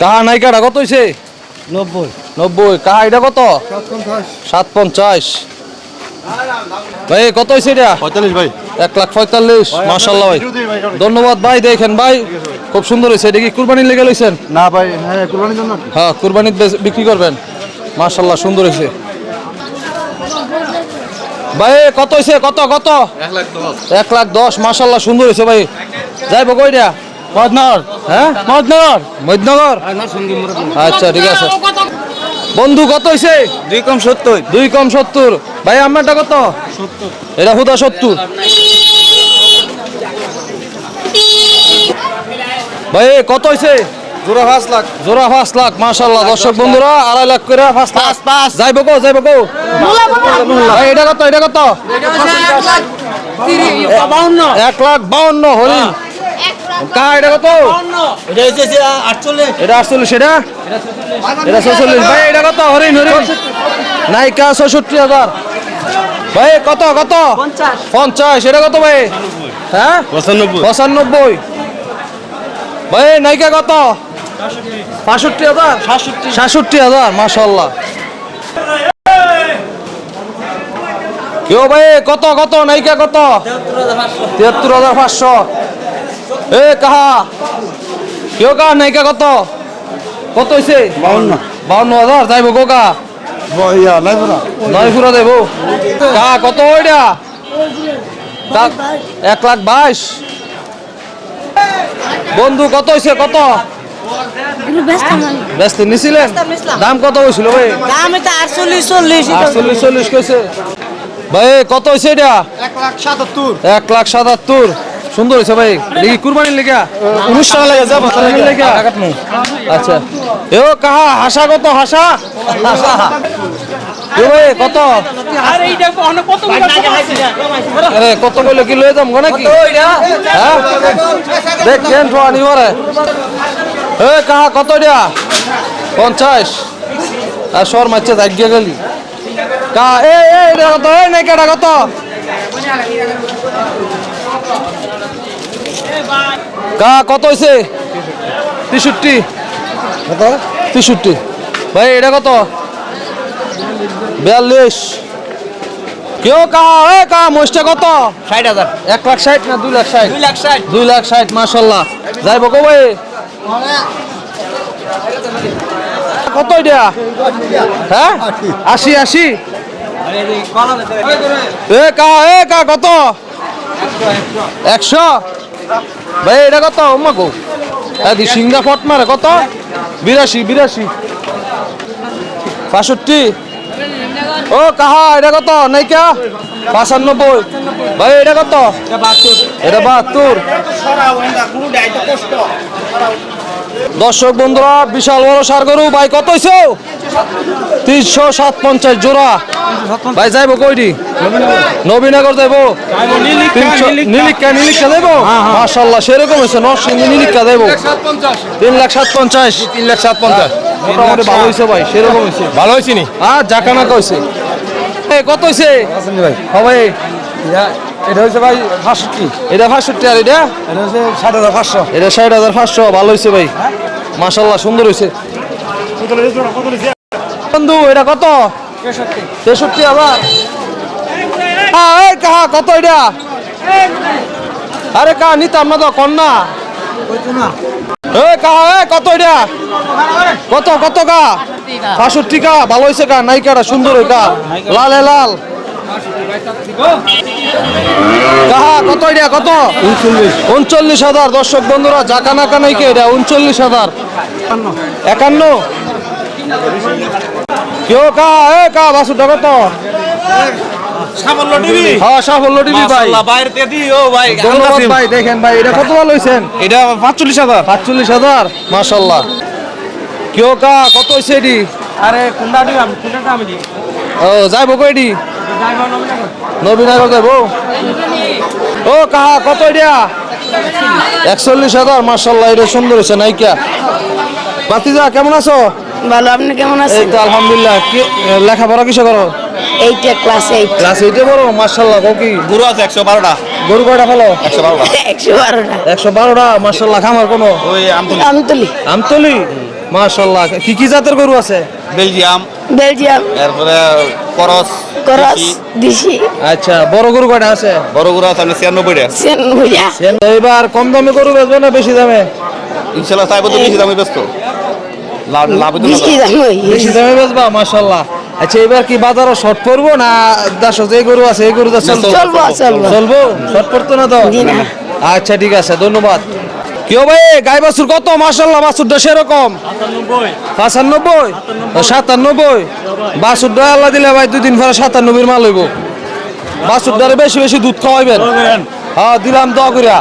কাহা নাইকাটা কত হইছে? নব্বই। নব্বই। কাহা এটা কত? সাত পঞ্চাশ ভাই কত হয়েছে এটা? পঁয়তাল্লিশ ভাই। এক লাখ পঁয়তাল্লিশ। মার্শাল্লাহ ভাই। ধন্যবাদ ভাই দেখেন ভাই। খুব সুন্দর হয়েছে এটা কি কুরবানির লেগে লইছেন? না ভাই হ্যাঁ কুরবানির জন্য। হ্যাঁ কুরবানির বিক্রি করবেন। মার্শাল্লাহ সুন্দর হয়েছে ভাই কত হয়েছে কত কত? এক লাখ দশ। এক লাখ দশ। মার্শাল্লাহ সুন্দর হয়েছে ভাই। যাইব কইটা মদনগর হ্যাঁ? মদনগর? মদনগর? আচ্ছা ঠিক আছে। বন্ধু কত হয়েছে দুই কম সত্তর। দুই কম সত্তর। ভাই আপনারটা কত? এটা হুদা সত্তর। ভাই কত হয়েছে জোড়া পাঁচ লাখ। জোড়া পাঁচ লাখ মাশাল্লাহ দর্শক বন্ধুরা আড়াই লাখ করে পাঁচ লাখ। পাঁচ। যাইব কো যাইব কো। ভাই এটা কত এটা কত? এক লাখ বাউন্ন। হরিণ। কা এটা কত? এটা হচ্ছে আটচল্লিশ। এটা আটচল্লিশ এটা? এটা ছচল্লিশ। ভাই এটা কত? হরিণ হরিণ। নাইকা ছষট্টি হাজার। ভাই কত কত? পঞ্চাশ। এটা কত ভাই? হ্যাঁ? পঁচানব্বই। পঁচানব্বই। ভাই নাইকা কত? পাঁষট্টি হাজার? সাতষট্টি। হাজার মাশাল্লাহ কেউ ভাই কত কত? নাইকা কত? তিয়াত্তর হাজার পাঁচশো। এ কাহা? কেউ কাহা? নাইকা কত? কত হয়েছে বাউন্ন। বাউন্ন হাজার যাইব কোকা নয় ফুরা দেবো। কা কত ওইটা এক লাখ বাইশ। বন্ধু কত হয়েছে কত? ব্যস্ত নিছিলেন দাম কত হয়েছিল ভাই? দাম এটা আটচল্লিশ চল্লিশ আটচল্লিশ চল্লিশ কইছে। ভাই কত হয়েছে এটা? এক লাখ সাতাত্তর। এক লাখ সাতাত্তর। সুন্দর হয়েছে ভাই। দেখি কুরবানির লেগা অনুষ্ঠান লাগে যাব কুরবানির লেগা আচ্ছা। এ কাহা? হাসা কত? হাসা? এ কত? আরে কত কইলে কি? লয়ে যাম নাকি হ্যাঁ? দেখ কেন মরে এ কাহা কত দিয়া পঞ্চাশ। আর সর মারছে জাগিয়ে গেলি। কা এ এ এটা কত? এ নাই কেটা কত? কা কত হয়েছে তেষট্টি। কত? তেষট্টি। ভাই এটা কত? বিয়াল্লিশ। কেউ কা এ কা মোষটা কত? ষাট হাজার। এক লাখ ষাট না দুই লাখ ষাট? দুই লাখ ষাট। দুই লাখ ষাট মাসাল্লাহ যাইব কো ভাই? কত এটা? হ্যাঁ? আশি আশি? এ কা এ কা কত? একশো। ভাই এটা কত? মাকো গো এদি সিংহা ফট মারে কত? বিরাশি বিরাশি। বাষট্টি। ও কাহা এটা কত? নাইকা? পাঁচানব্বই ভাই এটা কত? এটা বাহাত্তর। দর্শক বন্ধুরা বিশাল বড় সার গরু। ভাই কত হইছে? তিনশো সাত পঞ্চাশ জোড়া। ভাই যাইবো কইটি নবীনগর যাইবো? নীলিকা নীলিকা যাইবো? মাশাল্লাহ সেরকম হয়েছে নরসিংহ নীলিকা যাইবো। তিন লাখ সাত পঞ্চাশ তিন লাখ সাত পঞ্চাশ মোটামুটি ভালো হয়েছে ভাই সেরকম হয়েছে ভালো হয়েছে নি? আর জাকানা কইছে এ কত হয়েছে ভাই। হবে এটা হচ্ছে ভাই পাঁচষট্টি এটা পাঁচষট্টি আর এটা? এটা হচ্ছে ষাট হাজার পাঁচশো। এটা ষাট হাজার পাঁচশো ভালো হয়েছে ভাই। মাশাল্লাহ সুন্দর হয়েছে বন্ধু এটা কত? তেষট্টি। হাজার। আ, এই কাহা কত এটা? আরে কা নিতাম না তো কন্যা। কাহা এ কত এটা? কত কত কা ভালো হয়েছে কা নাইকাটা সুন্দর কা লাল লাল। কাহা কত এটা কত? উনচল্লিশ উনচল্লিশ হাজার। দর্শক বন্ধুরা জাকানা কানাইকে এটা? উনচল্লিশ হাজার। একান্ন। কেউ কা এ কা বাসুটা কত সামান্য টিভি। হ্যাঁ সাফল্য টিভি ভাই। বাইরে তে দিও ভাই। ধন্যবাদ ভাই। দেখেন ভাই এটা কত ভালো হয়েছেন এটা পাঁচচল্লিশ হাজার। সাতচল্লিশ হাজার মাশাল্লাহ কেউ কা কত হয়েছে এটি? আরে দিও আমি কোনটা আমি ও যাইব কয়টি নবীনগর যাইব ও কাহা কত এটা একচল্লিশ হাজার মার্শাল্লাহ এটা সুন্দর হয়েছে নাইকা। বাতিজা কেমন আছো? ভালো আপনি কেমন এই আছেন তো আলহামদুলিল্লাহ কি লেখাপড়া কিসে করো? এইটা ক্লাস এইট ক্লাস এইটে বড় মার্শাল্লাহ কো কি? গুরু আছে একশো বারোটা। গরু কয়টা ফেলো? একশো বারোটা। একশো বারোটা। একশো বারোটা মার্শাল্লাহ খামার কোনো? ওই আমতলি। আমি তুলি আমতলি? মাশাল্লাহ কি কি জাতের গরু আছে? বেলজিয়াম। বেলজিয়াম। এরপরে করস করস দিছি আচ্ছা বড় গরু কয়টা আছে? বড় গুড়া আছে ছিয়ানব্বইটা। সেন ভুইয়া এবার কম দামে গরু বেচবে না বেশি দামে? ইনশাল্লাহ চাইব তো বেশি দামে ব্যস্ত লাভ লাভ তো বেশি দাম। বেশি দামে বেচবা মাশাল্লাহ আচ্ছা এবার কি বাজারে শর্ট পড়ব না দেশ যে গরু আছে এই গরু চলবো? চলবো শর্ট পড়তো না তো? আচ্ছা ঠিক আছে ধন্যবাদ। কেউ ভাই গাই বাছুর কত? মাসাল্লাহ বাছুরটা সেরকম পাঁচানব্বই সাতানব্বই। বাছুরটা আল্লাহ দিলে ভাই দুদিন পরে সাতানব্বইয়ের মাল হইব। বাছুরটারে বেশি বেশি দুধ খাওয়াইবেন। হ্যাঁ দিলাম দোয়া করিয়া